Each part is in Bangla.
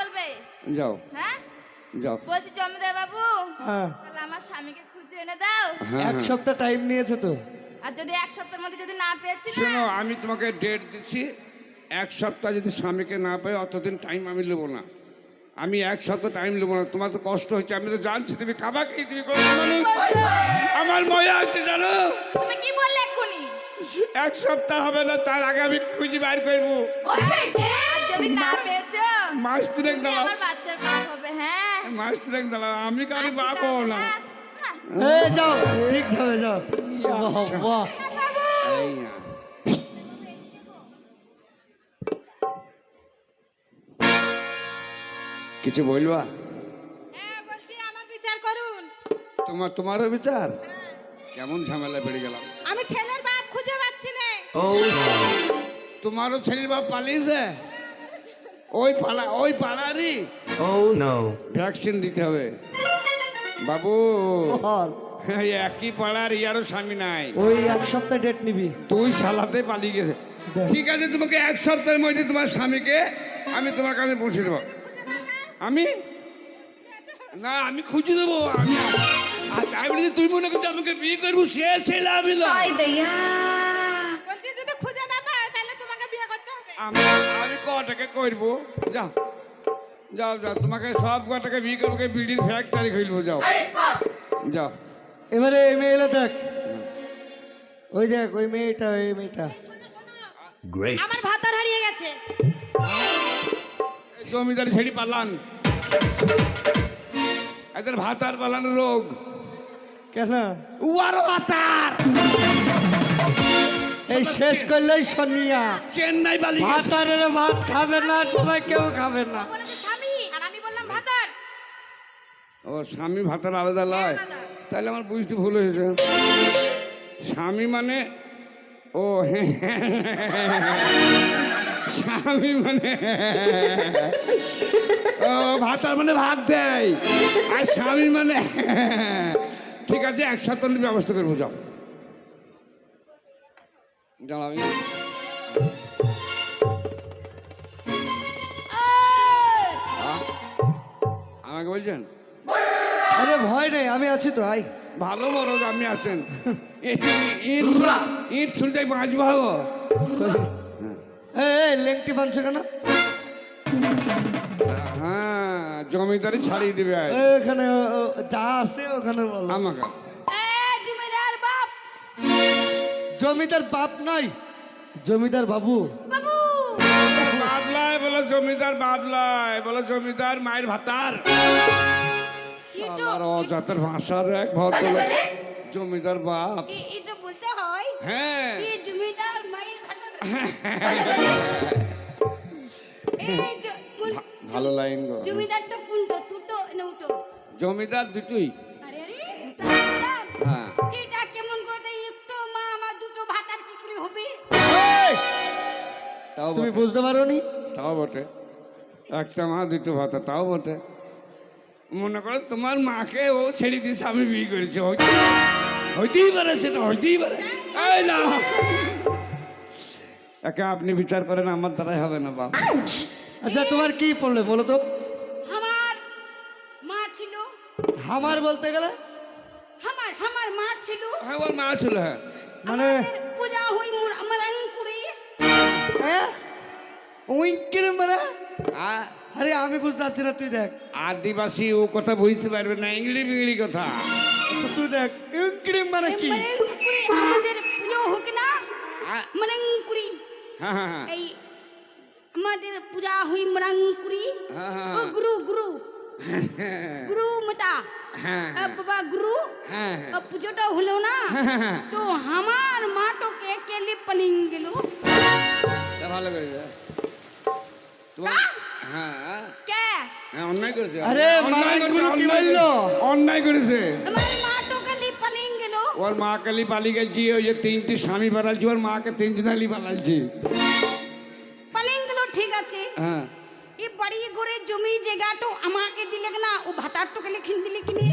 বলবে? যাও। হ্যাঁ? যাও। বলছি জমিদার বাবু হ্যাঁ। তাহলে আমার স্বামীকে খুঁজে এনে দাও। হ্যাঁ এক হ্যাঁ। সপ্তাহ টাইম নিয়েছে তো। আর যদি এক সপ্তাহের মধ্যে যদি না পেয়েছি শোনো আমি তোমাকে ডেট দিচ্ছি। এক সপ্তাহ যদি স্বামীকে না পাই অতদিন টাইম আমি নেব না। আমি এক সপ্তাহ টাইম নেব না। তোমার তো কষ্ট হচ্ছে আমি তো জানছি তুমি খাবা কি তুমি মানুষ আমার মজা হচ্ছে জানো? তুমি কি বললে এক্ষুনি? এক সপ্তাহ হবে না তার আগে আমি খুঁজে বাইর করব। যদি না পেয়েছ? মাস তিনেক তুমি দাঁড়াও। আমার বাচ্চার বাপ হবে হ্যাঁ। দাঁড়াও আমি কারও বাপ না হ্যাঁ? এ যাও ঠিক যাবে যাও। বাহ বাহ। এই না। কিছু বলবা? হ্যাঁ বলছি আমার বিচার করুন। তোমার তোমারও বিচার? কেমন ঝামেলা বেড়ে গেলাম। আমি ছেলের বাপ খুঁজে পাচ্ছি না। তোমারও ছেলে বাপ পালিয়েছে? ওই পাড়া ওই পাড়ারই ও no. ভ্যাকসিন দিতে হবে। বাবু এই একই পাড়ার ইয়ারও স্বামী নাই। ওই এক সপ্তাহ ডেট নিবি। তুই সালাতে পালিয়ে গেছে। ঠিক আছে তোমাকে এক সপ্তাহের মধ্যে তোমার স্বামীকে আমি তোমার কাছে পৌঁছে দেবো। আমি? না আমি খুঁজে দেবো আমি তাই বলে তুই মনে করছ আমাকে বিয়ে করব সে ছেলে আমি নয়। বলছি যদি খুঁজে না পায় তাহলে তোমাকে বিয়ে করতে হবে। আমি আমি কটাকে করব? যাও। যাও যাও তোমাকে সব কটাকে বিয়ে করব বিড়ির ফ্যাক্টরি খুলবো যাও। যাও। এবারে এই মেয়েটা দেখ। ওই দেখ ওই মেয়েটা ওই মেয়েটা। আমার ভাতার হারিয়ে গেছে। জমিদারি ছেড়ি পালান। এদের ভাতার পালানো রোগ। কেন? উয়ার ভাতার। এই শেষ করলেই সনিয়া। চেন্নাই বালি গেছে। ভাতারের ভাত খাবে না সবাই কেউ খাবে না। বলেছে স্বামী আর আমি বললাম ভাতার। ও স্বামী ভাতার আলাদা লয়? তাহলে আমার বুঝতে ভুল হয়েছে। স্বামী মানে ও স্বামী মানে ও ভাতার মানে ভাত দেয়। আর স্বামী মানে ঠিক আছে এক সপ্তাহের ব্যবস্থা করব যাও। আ? আমাকে বলছেন আরে ভয় নেই আমি আছি তো আই। ভালো মরদ আপনি আছেন। ইট ইট ছুল- ইট ছুলতে মাছ ভাগো লেংটি মাংস কেন? হ্যাঁ জমিদারি ছাড়িয়ে দিবে এখানে যা আছে ওখানে বলো। আমাকে। জমিদার বাপ নয় জমিদার বাবু। বাবু! বাবলায় বলে জমিদার বাবলায় বলে জমিদার মায়ের ভাতার। আমার অজাতের ভাষার এক ভদ্রলোক। জমিদার বাপ। এটা বলতে হয়? হ্যাঁ। জমিদার মায়ের ভা- ভালো লাইন গো। জমিদারটা কোনটা? দুটো না উটো? জমিদার দুটোই। তাও তুমি বুঝতে পারো নি তাও বটে। একটা মা দুটো ভাতা তাও বটে। মনে করো তোমার মাকে ও ছেড়ে দিয়েছে আমি বিয়ে করেছি। হইতে- হইতেই পারে সেটা হইতেই পারে। না। একে আপনি বিচার করেন আমার দ্বারাই হবে না বাপ। আচ্ছা তোমার কি পড়লে বলো তো? আমার মা ছিল। হামার বলতে গেলে? আমার আমার মা ছিল। হ্যাঁ ওর মা ছিল হ্যাঁ। মানে পূজা হই মোর আমার আঙ্কুরে হ্যাঁ ওই কিরম মানে আ- আরে আমি বুঝতে পারছি না তুই দেখ আদিবাসী ও কথা বুঝতে পারবে না ইংলি বিংলি কথা তো তুই দেখ ইংক্রিম মানে কি মানে আঙ্কুরে আমাদের পূজা হোক না আ- মানে আঙ্কুরি হ্যাঁ হ্যাঁ হ্যাঁ এই আমাদের পূজা হই মোর আঙ্কুরি হ্যাঁ, হ্যাঁ। ও গুরু গুরু হ্যাঁ গুরু মতা হ্যাঁ আ, বাবা গুরু হ্যাঁ আ, পুজোটা হলো না হ্যাঁ তো আমার মাটোকে কেলে পলিং গেল তা ভালো করেছে। তোমার হ্যাঁ। কে? হ্যাঁ অন্যায় করেছে। আরে, অন্যায় করেছে, কি ওর মা কালি পালিয়ে গেছি ওই যে তিনটি স্বামী বাড়ালছি ওর মাকে তিনজনালি ঠিক আছে। হ্যাঁ। এই বাড়ি ঘরে জমি জায়গাটো আমাকে দিলে না ও ভাতারটোকে লিখিন দিলে কিনে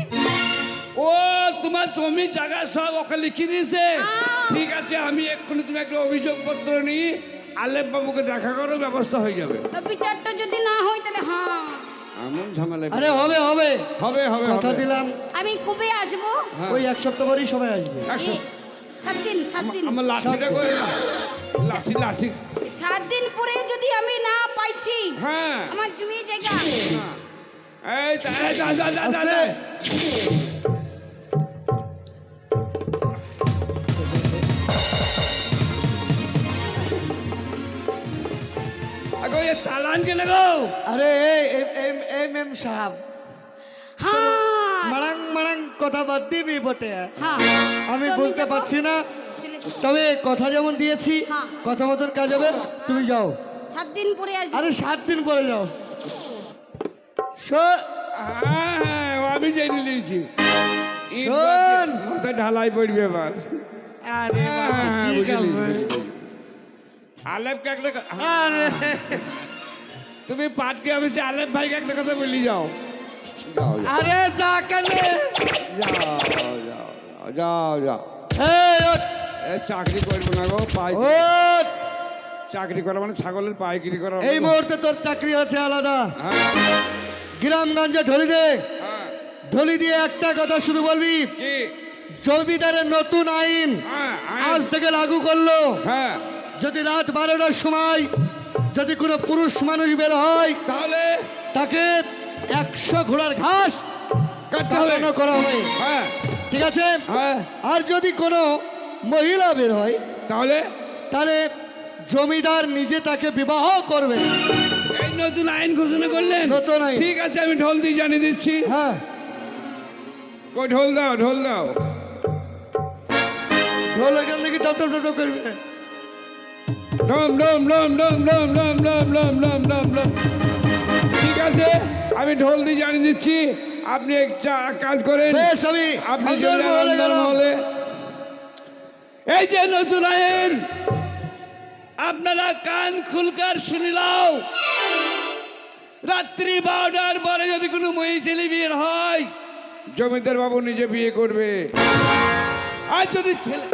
ও তোমার জমি জায়গা সব ওকে লিখে দিয়েছে। ঠিক আছে আমি এক্ষুনি তুমি একটা অভিযোগ পত্র নিই। আলেপ বাবুকে দেখা করো ব্যবস্থা হয়ে যাবে। বিচারটা যদি না হয় তাহলে হ্যাঁ। এমন ঝামেলা আরে হবে হবে। হবে হবে কথা দিলাম। আমি কবে আসব? হ্যাঁ। ওই এক সপ্তাহ পরেই সবাই আসবে। সাত দিন সাত দিন। আমার লাঠিটা করে লাঠি লাঠি। সাত দিন পরে যদি আমি না পাইছি হ্যাঁ। আমার জমি জায়গা। এই তা- এই কেন লাগাও আরে এম এম সাহেব। হ্যাঁ। মারাং মারাং কথা বাদ দিবি বটে। হ্যাঁ। আমি বুঝতে পারছি না। তবে কথা যেমন দিয়েছি হ্যাঁ। কথা মতন কাজ হবে। তুমি যাও। সাত দিন পরে আসবে। আরে সাত দিন পরে যাও। আমি জেনে নিয়েছি ঢালাই পড়বে এবার আরে আলেপ কাকলে আরে। তুমি পার্টি অফিসে আলেম ভাইকে একটা কথা বলি যাও। আরে যা কানে? যাও যাও যাও যাও এ চাকরি করব না গো পাই। চাকরি করা মানে ছাগলের পাইকারি করা এই মুহূর্তে তোর চাকরি আছে আলাদা। হ্যাঁ। গ্রামগঞ্জে ঢলি দে। হ্যাঁ। ঢলি দিয়ে একটা কথা শুধু বলবি কি? জমিদারের নতুন আইন। হ্যাঁ আজ থেকে লাগু করল। হ্যাঁ। যদি রাত বারোটার সময় যদি কোনো পুরুষ মানুষ বের হয় তাহলে তাকে একশো ঘোড়ার ঘাস কাটানো করা হবে। হ্যাঁ। ঠিক আছে? হ্যাঁ। আর যদি কোনো মহিলা বের হয় তাহলে? তাহলে জমিদার নিজে তাকে বিবাহ করবে। এই নতুন আইন ঘোষণা করলেন? নতুন আইন। ঠিক আছে আমি ঢোল দিয়ে জানিয়ে দিচ্ছি। হ্যাঁ। কই ঢোল দাও ঢোল দাও। ঢোল এখান থেকে টপ টপ টপ করবে। ডম ডম ডম ডম ডম ডম ডম ডম ডম ডম ডম ঠিক আছে আমি ঢোল দিয়ে জানিয়ে দিচ্ছি আপনি একটা কাজ করেন বেশ আমি আপনি মহলে। মহলে। এই যে নতুন আইন আপনারা কান খুলকার শুনিলাও রাত্রি বারোটার পরে যদি কোনো মহি ছেলে বিয়ে হয় জমিদার বাবু নিজে বিয়ে করবে আর যদি ছেলে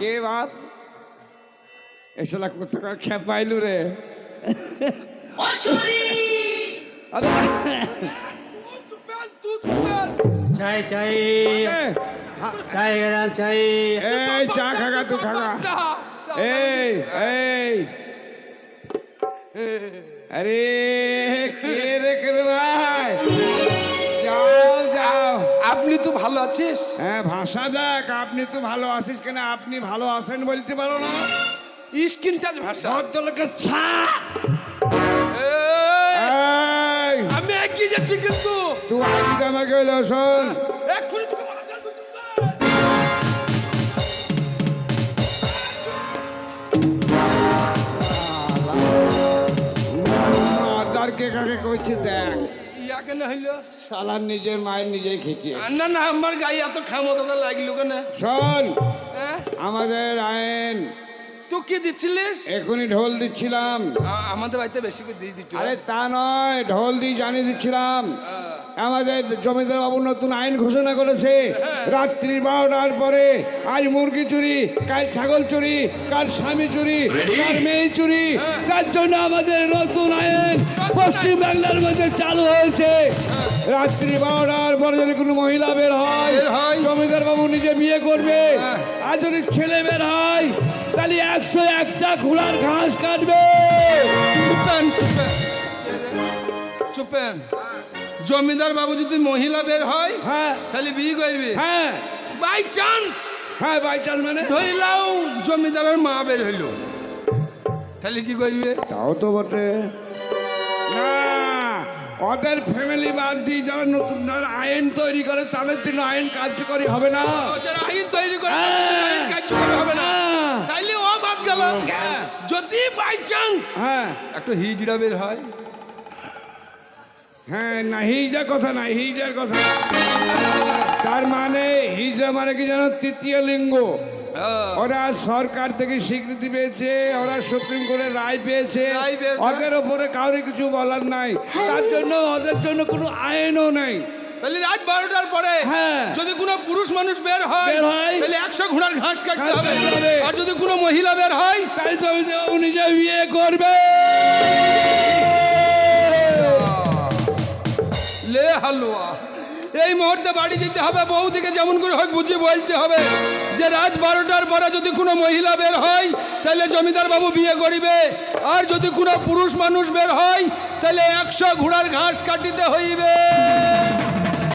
কে বাপ? এসলা কোথাকার খেপ পাইলু রে। চাই চাই। চাই গেলাম চাই। এই চা খাগা তুই খাগা। এই এই। আরে। ভালো আছিস হ্যাঁ ভাষা দেখ আপনি তো ভালো আছিস কেন আপনি ভালো আছেন বলতে পারো না স্কিন টাচ ভাষা ভদ্রলোকের ছা আমি এগিয়ে যাচ্ছি কিন্তু তুই আগে আমাকে হইল শোন করে দেবো। কাকে কইছে দেখ ইয়াকে না হইল? সালার নিজের মায়ের নিজেই খেয়েছে না না আমার গায়ে এত ক্ষমতা লাগল কেন? শোন হ্যাঁ? আমাদের আইন। তুই কি দিচ্ছিলিস? এখনই ঢোল দিচ্ছিলাম। আমাদের বাড়িতে বেশি করে দিস দিচ্ছ। আরে তা নয় ঢোল দিয়ে জানিয়ে দিচ্ছিলাম। আমাদের জমিদার বাবু নতুন আইন ঘোষণা করেছে। রাত্রি বারোটার পরে আজ মুরগি চুরি কাল ছাগল চুরি কার স্বামী চুরি কাল মেয়ে চুরি। তার জন্য আমাদের নতুন আইন পশ্চিম বাংলার মধ্যে চালু হয়েছে। রাত্রি বারোটার পরে যদি কোনো মহিলা বের হয় জমিদার বাবু নিজে বিয়ে করবে। আর যদি ছেলে বের হয় তাহলে একশো একটা ঘোড়ার ঘাস কাটবে। চুপেন চুপেন। চুপেন। জমিদার বাবু যদি মহিলা বের হয় হ্যাঁ। তাহলে বিয়ে করবি। হ্যাঁ। বাই চান্স হ্যাঁ বাই চান্স মানে? ধরিলাও জমিদারের মা বের হইল। তাহলে কি করবে? তাও তো বটে। না ওদের ফ্যামিলি বাদ দিয়ে যারা নতুন আইন তৈরি করে তাদের জন্য আইন কার্যকরী হবে না। যারা আইন তৈরি করে জন্য আইন কার্যকর হবে না। হ্যাঁ। তাইলে ও বাদ গেল। যদি বাই চান্স হ্যাঁ। একটা হিজড়া বের হয় হ্যাঁ না হিজড়া কথা না হিজড়ার কথা। তার মানে হিজড়া মানে কি জানো? তৃতীয় লিঙ্গ। ওরা সরকার থেকে স্বীকৃতি পেয়েছে ওরা সুপ্রিম কোর্টে রায় পেয়েছে। ওদের ওপরে কাউরে কিছু বলার নাই। তার জন্য ওদের জন্য কোনো আইনও নাই। তাহলে রাত বারোটার পরে হ্যাঁ। যদি কোনো পুরুষ মানুষ বের হয় তাহলে একশো ঘোড়ার ঘাস কাটতে হবে। আর যদি কোনো মহিলা বের হয় তাই তো আমি যে নিজে বিয়ে করবে। হালুয়া এই মুহূর্তে বাড়ি যেতে হবে, বউদিকে যেমন করে হোক বুঝে বলতে হবে যে রাত বারোটার পরে যদি কোনো মহিলা বের হয়, তাহলে জমিদার বাবু বিয়ে করিবে। আর যদি কোনো পুরুষ মানুষ বের হয়, তাহলে একশো ঘোড়ার ঘাস কাটিতে হইবে।